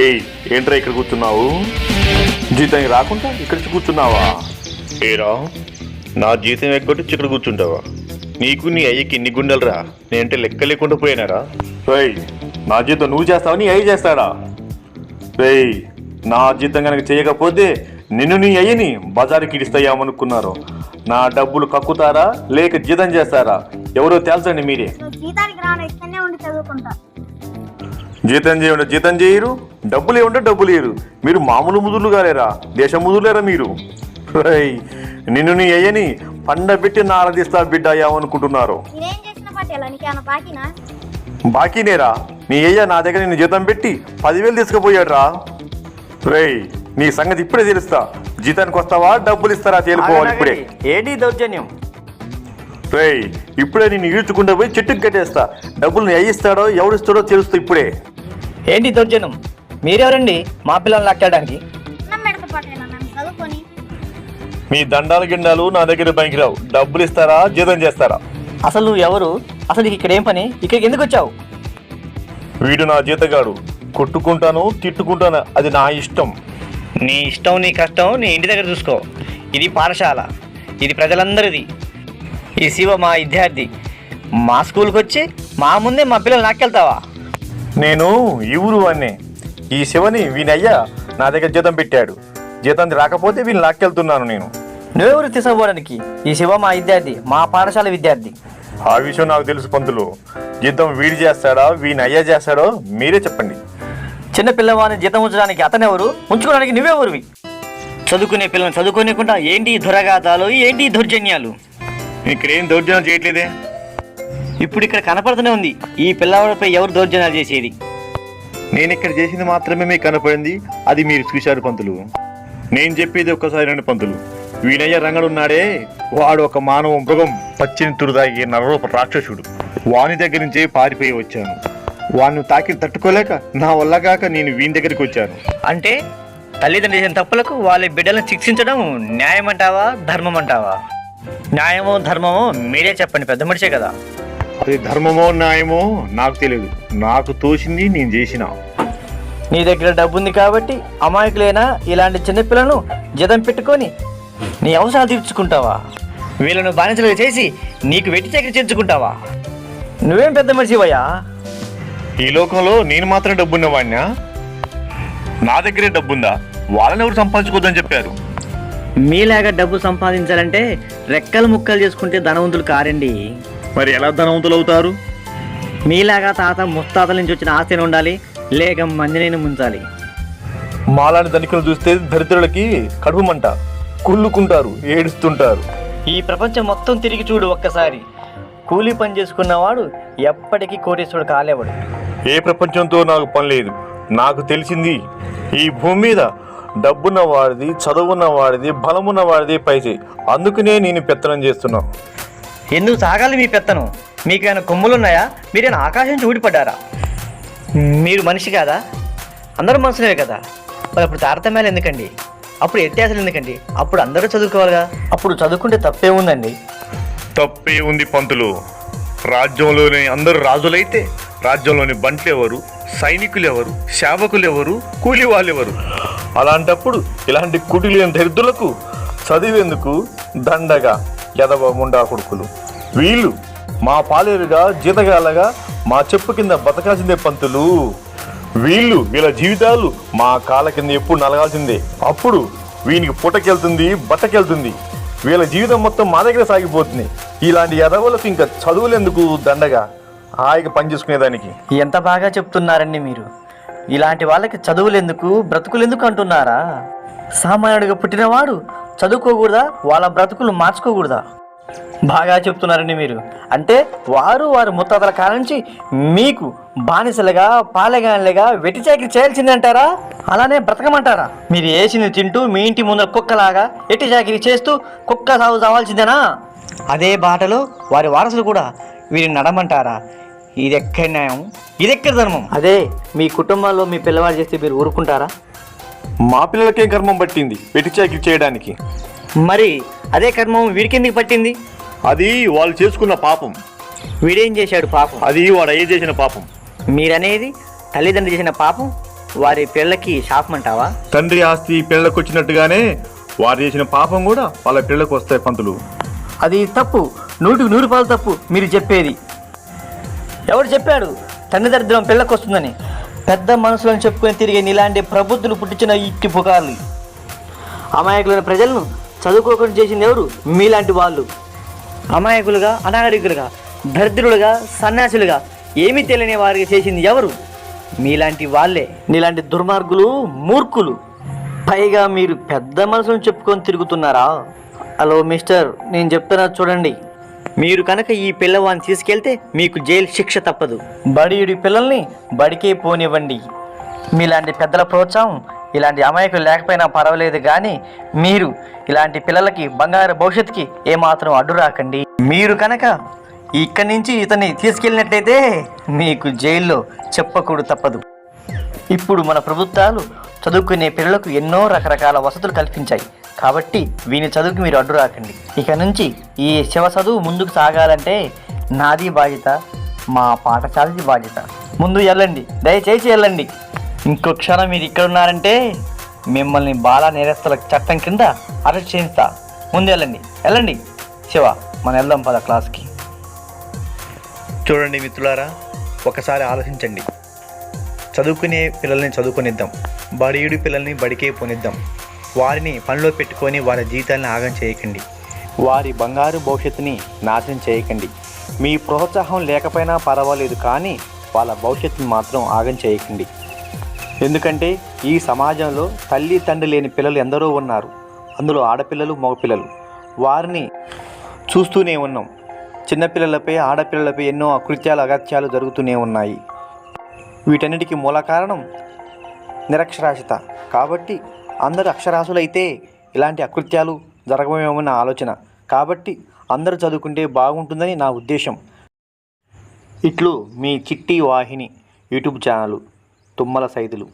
ఏయ్ ఏంట్రా ఇక్కడ కూర్చున్నావు? జీతం రాకుండా ఇక్కడ కూర్చున్నావా? ఏరా నా జీతం ఎగ్గొట్టి ఇక్కడ కూర్చుంటావా? నీకు నీ అయ్యకి ఎన్ని గుండెలరా? నేనంటే లెక్క లేకుండా పోయినారా? రేయ్ నా జీతం నువ్వు చేస్తావు? నీ అయ్యి చేస్తాడా? రేయ్ నా జీతం కనుక చేయకపోతే నిన్ను నీ అయ్యని బజారుకి ఇడిస్తాయామనుకున్నారు? నా డబ్బులు కక్కుతారా? లేక జీతం చేస్తారా? ఎవరో తెలుసండి మీరే. సో జీతానికి రాను ఇక్కడనే ఉండి చదువుకుంటా. జీతం చేయండి జీతం చేయరు. డబ్బులు ఏమంటే డబ్బులు ఇయ్యరు మీరు మామూలు ముదులు కాలేరా? దేశ ముదులేరా మీరు? రేయ్, నిన్ను నీ అయ్యని పండబెట్టి నారదిస్తా బిడ్డ అయ్యామనుకుంటున్నారు బాకీనేరా. నీ అయ్య నా దగ్గర నిన్ను జీతం పెట్టి పదివేలు తీసుకుపోయాడు రా రేయ్ నీ సంగతి ఇప్పుడే తెలుస్తా. జీతానికి వస్తావా? డబ్బులు ఇస్తారా? తేలిపోవాలి ఇప్పుడే. ఏంటి దౌర్జన్యం? రేయ్ ఇప్పుడే నేను ఈడ్చుకుంటూ పోయి చెట్టుకి కట్టేస్తా. డబ్బులు అయ్యిస్తాడో ఎవడిస్తాడో తెలుస్తా ఇప్పుడే. ఏంటి దౌర్జన్యం? మీరెవరండి? మా పిల్లల్ని లాక్కేయడానికి చదువుకొని. మీ దండాలు గిండాలు నా దగ్గర పనికి రావు. డబ్బులు ఇస్తారా జీతం చేస్తారా? అసలు నువ్వు ఎవరు? అసలు నీకు ఇక్కడ ఏం పని? ఇక్కడికి ఎందుకు వచ్చావు? వీడు నా జీతగాడు. కొట్టుకుంటాను తిట్టుకుంటాను. అది నా ఇష్టం. నీ ఇష్టం నీ కష్టం నీ ఇంటి దగ్గర చూసుకో. ఇది పాఠశాల. ఇది ప్రజలందరిది. ఈ శివ మా విద్యార్థి. మా స్కూల్కి వచ్చి మా ముందే మా పిల్లలు నాకెళ్తావా నేను ఈ ఊరు వాడిని? ఈ శివని వీనయ్యా నా దగ్గర జీతం పెట్టాడు. జీతం రాకపోతే వీళ్ళు లాక్కెళ్తున్నాను నేను. నువ్వెవరు తీసుకోవడానికి? ఈ శివ మా విద్యార్థి మా పాఠశాల విద్యార్థి. ఆ విషయం నాకు తెలుసు పంతులు. జీతం వీడి చేస్తాడా వీని అయ్యా చేస్తాడో మీరే చెప్పండి. చిన్న పిల్లవాడిని జీతం ఉంచడానికి అతనెవరు? ఉంచుకోవడానికి నువ్వెవరివి? చదువుకునే పిల్లల్ని చదువుకోనికుండా ఏంటి ఈ దురగాథాలు ఏంటి దౌర్జన్యాలు? ఇక్కడేం దౌర్జన్యం చేయట్లేదే? ఇప్పుడు ఇక్కడ కనపడుతూనే ఉంది. ఈ పిల్లవాడిపై ఎవరు దౌర్జన్యాలు చేసేది? నేను ఇక్కడ చేసింది మాత్రమే మీకు కనపడింది. అది మీరు చూశారు పంతులు. నేను చెప్పేది ఒక్కసారి రెండు పంతులు. వీనయ్య రంగడున్నాడే వాడు ఒక మానవ మృగం పచ్చిని తురుదాగి నరరూప రాక్షసుడు. వాని దగ్గర నుంచే పారిపోయి వచ్చాను. వాడిని తాకి తట్టుకోలేక నా వల్లగాక నేను వీని దగ్గరికి వచ్చాను. అంటే తల్లిదండ్రులు చేసిన తప్పులకు వాళ్ళ బిడ్డలను శిక్షించడం న్యాయం అంటావా ధర్మం అంటావా న్యాయమో ధర్మమో మీరే చెప్పండి పెద్ద మనిషే కదా. అది ధర్మమో న్యాయమో నాకు తెలియదు. నాకు తోచింది నేను చేసిన. నీ దగ్గర డబ్బు ఉంది కాబట్టి అమాయకులైనా ఇలాంటి చిన్నపిల్లను జతం పెట్టుకొని నీ అవసరాలు తీర్చుకుంటావా? వీళ్ళను బానిసలుగా చేసి నీకు వెట్టి చక్రి చేర్చుకుంటావా? నువ్వేం పెద్ద మనిషివయ్యా? ఈ లోకంలో నేను మాత్రం డబ్బున్న వాడినా నా దగ్గరే డబ్బుందా? వాళ్ళని ఎవరు సంపాదించుకోవద్దని చెప్పారు. మీలాగా డబ్బు సంపాదించాలంటే రెక్కలు ముక్కలు చేసుకుంటే ధనవంతులు కారండి. మరి ఎలా ధనవంతులు అవుతారు మీలాగా తాత ముత్తాతల నుంచి వచ్చిన ఆస్తిని ఉండాలి లేక మందిని ముంచాలి. మాలాంటి ధనికులు చూస్తే దరిద్రులకి కడుపు మంట కుళ్ళుకుంటారు ఏడుస్తుంటారు. ఈ ప్రపంచం మొత్తం తిరిగి చూడు ఒక్కసారి. కూలీ పని చేసుకున్నవాడు ఎప్పటికీ కోటేశ్వరుడు కాలేవాడు. ఏ ప్రపంచంతో నాకు పని లేదు. నాకు తెలిసింది ఈ భూమి మీద డబ్బున్న వాడిది చదువున్న వాడిది బలమున్న వాడిది పైసే. అందుకనే నేను పెత్తనం చేస్తున్నా. ఎందుకు సాగాలి మీ పెత్తనం? మీకేమైనా కొమ్ములున్నాయా? మీరేమైనా ఆకాశం నుంచి ఊడిపడ్డారా? మీరు మనిషి కాదా? అందరూ మనుషులే కదా. మరి అప్పుడు తారతమ్యాలు ఎందుకండి? అప్పుడు వ్యత్యాసాలు ఎందుకండి? అప్పుడు అందరూ చదువుకోవాలిగా? అప్పుడు చదువుకుంటే తప్పే ఉందండి. తప్పే ఉంది పంతులు. రాజ్యంలోని అందరు రాజులైతే రాజ్యంలోని బంట్లు ఎవరు సైనికులు ఎవరు సేవకులు ఎవరు కూలి వాళ్ళు ఎవరు అలాంటప్పుడు ఇలాంటి కుటి లేని దరిద్రులకు చదివేందుకు దండగా ఎదవ ముండా కొడుకులు. వీళ్ళు మా పాలేరుగా జీతగాలగా మా చెప్పు కింద బతకాల్సిందే పంతులు. వీళ్ళు వీళ్ళ జీవితాలు మా కాళ్ళ కింద ఎప్పుడు నలగాల్సిందే. అప్పుడు వీనికి పుట్టకెళ్తుంది బట్టకెళ్తుంది వీళ్ళ జీవితం మొత్తం మా దగ్గర సాగిపోతుంది. ఇలాంటి ఎదవలకు ఇంకా చదువులెందుకు దండగా? హాయిగా పనిచేసుకునేదానికి ఎంత బాగా చెప్తున్నారండి మీరు. ఇలాంటి వాళ్ళకి చదువులెందుకు బ్రతుకులెందుకు అంటున్నారా? సామాన్యుడిగా పుట్టినవాడు చదువుకోకూడదా? వాళ్ళ బ్రతుకులు మార్చుకోకూడదా? బాగా చెప్తున్నారండి మీరు. అంటే వారు వారి ముత్తాతల కాలం నుంచి మీకు బానిసలుగా పాలెగాన్లుగా వెట్టి చేయాల్సిందంటారా? అలానే బ్రతకమంటారా? మీరు వేసింది తింటూ మీ ఇంటి ముందర కుక్కలాగా ఎట్టి చాకిరి చేస్తూ కుక్క సాగు చావాల్సిందేనా? అదే బాటలో వారి వారసులు కూడా వీరిని నడమంటారా? ఇది ఎక్కడ న్యాయం? ఇది ఎక్కడ ధర్మం? అదే మీ కుటుంబాల్లో మీ పిల్లవాడు చేస్తే మీరు ఊరుకుంటారా? మా పిల్లలకేం కర్మం పట్టింది చాకిరి చేయడానికి. మరి అదే కర్మం వీడికెందుకు పట్టింది? అది వాళ్ళు చేసుకున్న పాపం. వీడేం చేశాడు పాపం? అది వాడు అయ్యే చేసిన పాపం. మీరనేది తల్లిదండ్రులు చేసిన పాపం? వారి పిల్లకి శాపమంటావా తండ్రి ఆస్తి పిల్లలకు వచ్చినట్టుగానే వారు చేసిన పాపం కూడా వాళ్ళ పిల్లలకు వస్తాయి పంతులు. అది తప్పు. నూటికి నూరు పాలు తప్పు. మీరు చెప్పేది. ఎవరు చెప్పాడు? తండ్రి దరిద్రం పిల్లకు వస్తుందని పెద్ద మనసులను చెప్పుకొని తిరిగే నీలాంటి ప్రబుద్ధులు పుట్టించిన ఇట్టి పుకార్లు అమాయకులైన ప్రజలను చదువుకోకుండా చేసింది ఎవరు? మీలాంటి వాళ్ళు. అమాయకులుగా అనాగరికులుగా దరిద్రులుగా సన్యాసులుగా ఏమీ తెలియని వారికి చేసింది ఎవరు? మీలాంటి వాళ్ళే. నీలాంటి దుర్మార్గులు మూర్ఖులు. పైగా మీరు పెద్ద మనసును చెప్పుకొని తిరుగుతున్నారా? హలో మిస్టర్ నేను చెప్తున్నా చూడండి. మీరు కనుక ఈ పిల్లవాడిని తీసుకెళ్తే మీకు జైలు శిక్ష తప్పదు. బడియుడి పిల్లల్ని బడికే పోనివ్వండి. మీలాంటి పెద్దల ప్రోత్సాహం ఇలాంటి అమాయకులు లేకపోయినా పర్వాలేదు కానీ మీరు ఇలాంటి పిల్లలకి బంగారు భవిష్యత్తుకి ఏమాత్రం అడ్డు రాకండి. మీరు కనుక ఇక్కడి నుంచి ఇతన్ని తీసుకెళ్ళినట్లయితే మీకు జైల్లో చెప్పకూడదు తప్పదు. ఇప్పుడు మన ప్రభుత్వాలు చదువుకునే పిల్లలకు ఎన్నో రకరకాల వసతులు కల్పించాయి. కాబట్టి వీని చదువుకి మీరు అడ్డు రాకండి. ఇక నుంచి ఈ శివ చదువు ముందుకు సాగాలంటే నాది బాధ్యత మా పాఠశాలది బాధ్యత. ముందు వెళ్ళండి దయచేసి వెళ్ళండి ఇంకో క్షణం మీరు ఇక్కడ ఉన్నారంటే మిమ్మల్ని బాల నేరస్తుల చట్టం కింద అరెస్ట్ చేయిస్తా. ముందు వెళ్ళండి వెళ్ళండి శివ మనం వెళ్దాం పద క్లాస్కి. చూడండి మిత్రులారా ఒకసారి ఆలోచించండి. చదువుకునే పిల్లల్ని చదువుకునిద్దాం. బడియుడి పిల్లల్ని బడికే పోనిద్దాం. వారిని పనిలో పెట్టుకొని వారి జీవితాన్ని ఆగం చేయకండి. వారి బంగారు భవిష్యత్తుని నాశనం చేయకండి. మీ ప్రోత్సాహం లేకపోయినా పర్వాలేదు కానీ వాళ్ళ భవిష్యత్తుని మాత్రం ఆగం చేయకండి. ఎందుకంటే ఈ సమాజంలో తల్లి తండ్రి లేని పిల్లలు ఎందరో ఉన్నారు. అందులో ఆడపిల్లలు మగపిల్లలు. వారిని చూస్తూనే ఉన్నాం. చిన్నపిల్లలపై ఆడపిల్లలపై ఎన్నో అకృత్యాలు అగత్యాలు జరుగుతూనే ఉన్నాయి. వీటన్నిటికీ మూల కారణం నిరక్షరాస్యత. కాబట్టి అందరు అక్షరాసులైతే ఇలాంటి అకృత్యాలు జరగవేమన్న ఆలోచన. కాబట్టి అందరూ చదువుకుంటే బాగుంటుందని నా ఉద్దేశం. ఇట్లు మీ చిట్టి వాహిని యూట్యూబ్ ఛానల్ తుమ్మల సైదులు.